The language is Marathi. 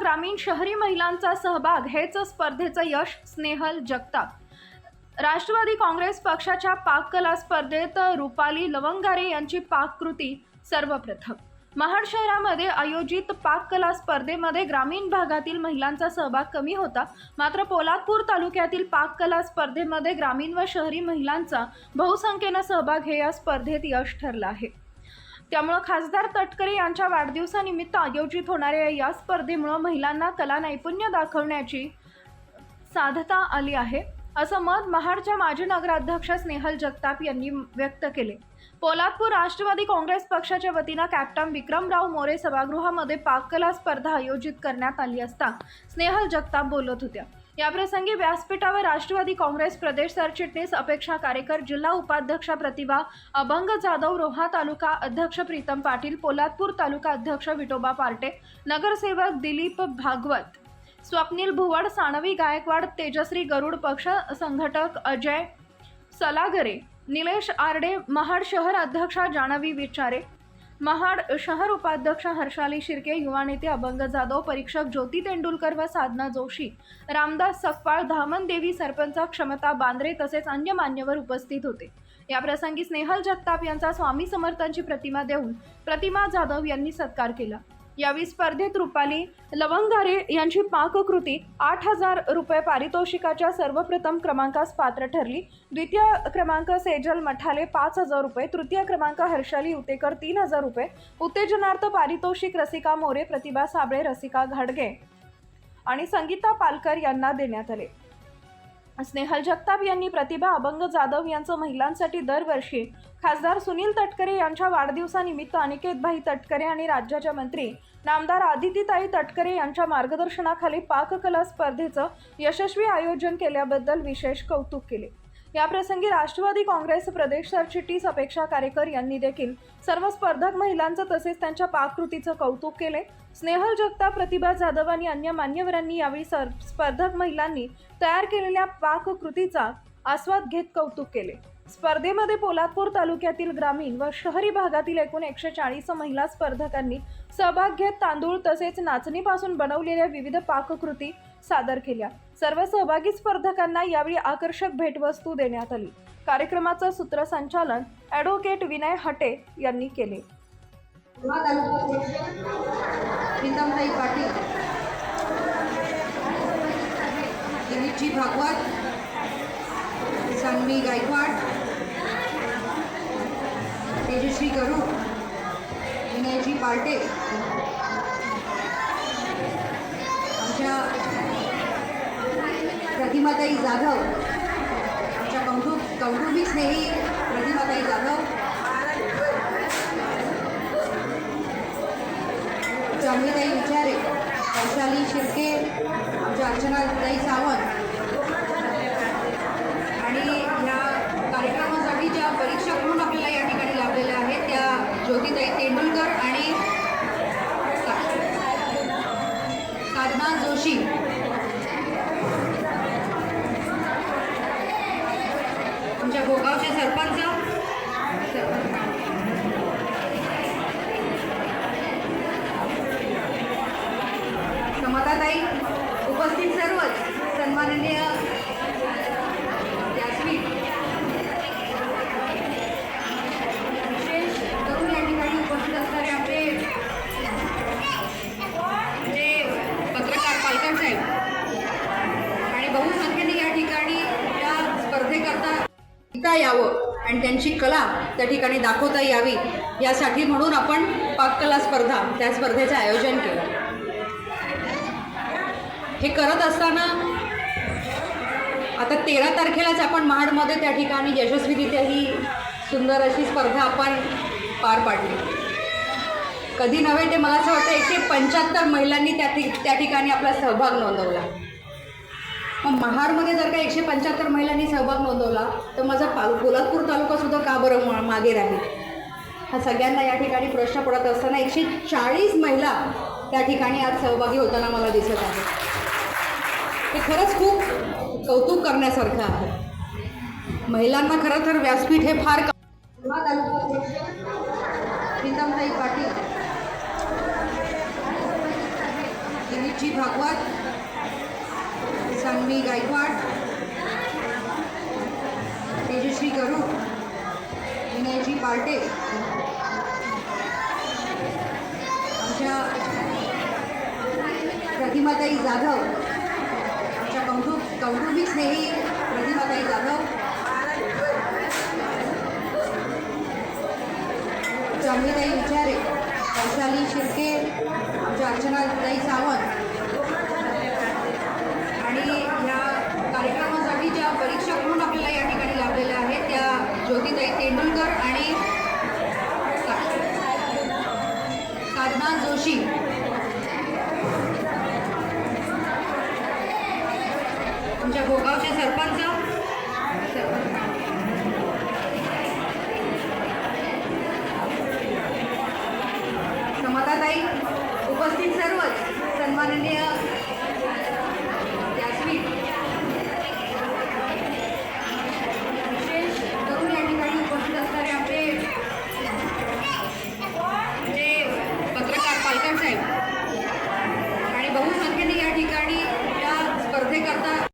ग्रामीण शहरी महिलांचा सहभाग हेच स्पर्धेचं यश स्नेहल जगताप. राष्ट्रवादी काँग्रेस पक्षाच्या पाककला स्पर्धेत रुपाली लवंगारे यांची पाककृती सर्वप्रथम. महाड शहरामध्ये आयोजित पाककला स्पर्धेमध्ये ग्रामीण भागातील महिलांचा सहभाग कमी होता. मात्र पोलादपूर तालुक्यातील पाककला स्पर्धेमध्ये ग्रामीण व शहरी महिलांचा बहुसंख्येनं सहभाग हे या स्पर्धेत यश ठरलं आहे. त्यामुळं खासदार तटकरे यांच्या वाढदिवसानिमित्त आयोजित होणाऱ्या या स्पर्धेमुळं महिलांना कला नैपुण्य दाखवण्याची साधता आली आहे असं मत महाडच्या माजी नगराध्यक्ष स्नेहल जगताप यांनी व्यक्त केले. पोलादपूर राष्ट्रवादी काँग्रेस पक्षाच्या वतीनं कॅप्टन विक्रमराव मोरे सभागृहामध्ये पाककला स्पर्धा आयोजित करण्यात आली असता स्नेहल जगताप बोलत होत्या. याप्रसंगी व्यासपीठावर राष्ट्रवादी काँग्रेस प्रदेश सरचिटणीस अपेक्षा कारेकर जिल्हा उपाध्यक्षा प्रतिभा अभंग जाधव रोहा तालुका अध्यक्ष प्रीतम पाटील पोलादपूर तालुका अध्यक्ष विठोबा पार्टे नगरसेवक दिलीप भागवत स्वप्नील भुवड सानवी गायकवाड तेजश्री गरुड पक्ष संघटक अजय सलागरे निलेश आरडे महाड शहर अध्यक्षा जानवी विचारे महाड शहर उपाध्यक्ष हर्षाली शिर्के युवा नेते अभंग जाधव परीक्षक ज्योती तेंडुलकर व साधना जोशी रामदास सकपाळ धामन देवी सरपंच क्षमता बांद्रे तसेच अन्य मान्यवर उपस्थित होते. या प्रसंगी स्नेहल जगताप यांचा स्वामी समर्थांची प्रतिमा देऊन प्रतिमा जाधव यांनी सत्कार केला. यावेळी स्पर्धेत रुपाली लवंगारे यांची पाककृती आठ हजार रुपये पारितोषिकाच्या सर्वप्रथम क्रमांकास पात्र ठरली. द्वितीय क्रमांक सेजल मठाले पाच हजार रुपये तृतीय क्रमांक हर्षाली उतेकर तीन हजार रुपये उत्तेजनार्थ पारितोषिक रसिका मोरे प्रतिभा साबळे रसिका घाडगे आणि संगीता पालकर यांना देण्यात आले. स्नेहल जगताप यांनी प्रतिभा अभंग जाधव यांचं महिलांसाठी दरवर्षी खासदार सुनील तटकरे यांच्या वाढदिवसानिमित्त अनिकेतभाई तटकरे आणि राज्याच्या मंत्री नामदार आदितीताई तटकरे यांच्या मार्गदर्शनाखाली पाककला स्पर्धेचं यशस्वी आयोजन केल्याबद्दल विशेष कौतुक केले. याप्रसंगी राष्ट्रवादी काँग्रेस प्रदेश सरचिटणीस अपेक्षा कारेकर यांनी देखील सर्व स्पर्धक महिलांचं तसेच त्यांच्या पाककृतीचं कौतुक केले. स्नेहल जगताप प्रतिभा जाधव आणि अन्य मान्यवरांनी यावेळी सर स्पर्धक महिलांनी तयार केलेल्या पाककृतीचा आस्वाद घेत कौतुक केले. स्पर्धेमध्ये पोलादपूर तालुक्यातील ग्रामीण व शहरी भागातील एकूण एकशे चाळीस महिला स्पर्धकांनी सहभाग घेत तांदूळ तसेच नाचणीपासून बनवलेल्या विविध पाककृती सादर केल्या. सर्व सहभागी स्पर्धकांना यावेळी आकर्षक भेटवस्तू देण्यात आली. कार्यक्रमाचं सूत्रसंचालन ॲडव्होकेट विनय हटे यांनी केले. पाटील. भागवत. सान्वी गायकवाड. तेजश्री गरुड. विनयजी पार्टे आमच्या प्रतिमाताई जाधव. आमच्या कौटुंब कौटुंबिक स्नेही प्रतिमाताई जाधव. चांगलीताई विचारे वैशाली शिर्के आमच्या अर्चनाताई सावंत आणि ह्या कार्यक्रमासाठी ज्या परीक्षक म्हणून आपल्याला या ठिकाणी लाभलेल्या आहेत त्या ज्योतिताई तेंडुलकर आणि सा- साधना जोशी आमच्या गोगावचे सरपंच क्षमताताई उपस्थित सर्वच सन्माननीय यास्मिन विशेष करून या ठिकाणी उपस्थित असणारे आपले म्हणजे पत्रकार पालकर साहेब. आणि बहुसंख्येने या ठिकाणी या स्पर्धेकरता येता यावं आणि त्यांची कला त्या ठिकाणी दाखवता यावी यासाठी म्हणून आपण पाककला स्पर्धा त्या स्पर्धेचं आयोजन केलं. हे करत असताना आता तेरा तारखेलाच आपण महाडमध्ये त्या ठिकाणी यशस्वीरित्या ही सुंदर अशी स्पर्धा आपण पार पाडली. कधी नव्हे ते मला असं वाटतं एकशे पंच्याहत्तर महिलांनी त्या ठिक त्या ठिकाणी आपला सहभाग नोंदवला. मग महाडमध्ये जर का एकशे पंच्याहत्तर महिलांनी सहभाग नोंदवला तर माझा पा पोलादपूर तालुकासुद्धा का बरं मा- मागे राहील? हा सगळ्यांना या ठिकाणी प्रश्न पडत असताना एकशे चाळीस महिला त्या ठिकाणी आज सहभागी होताना मला दिसत आहे हे खरंच खूप कौतुक करण्यासारखं आहे. महिलांना खरं तर व्यासपीठ हे फार प्रीतमताई पाटील. दिलीपजी भागवत. सान्वी गायकवाड. तेजश्री गरुड. विनयजी पार्टे. आमच्या प्रतिमाताई जाधव. स्नेही प्रतिमाताई जाधव चांगलीताई विचारे वैशाली शिर्के आमच्या अर्चनाताई सावंत आणि ह्या कार्यक्रमासाठी ज्या परीक्षा म्हणून आपल्याला या ठिकाणी लाभलेल्या आहेत त्या ज्योतिताई तेंडुलकर आणि साधना जोशी आमच्या गोगावचे सरपंच. समताताई उपस्थित सर्वच सन्माननीय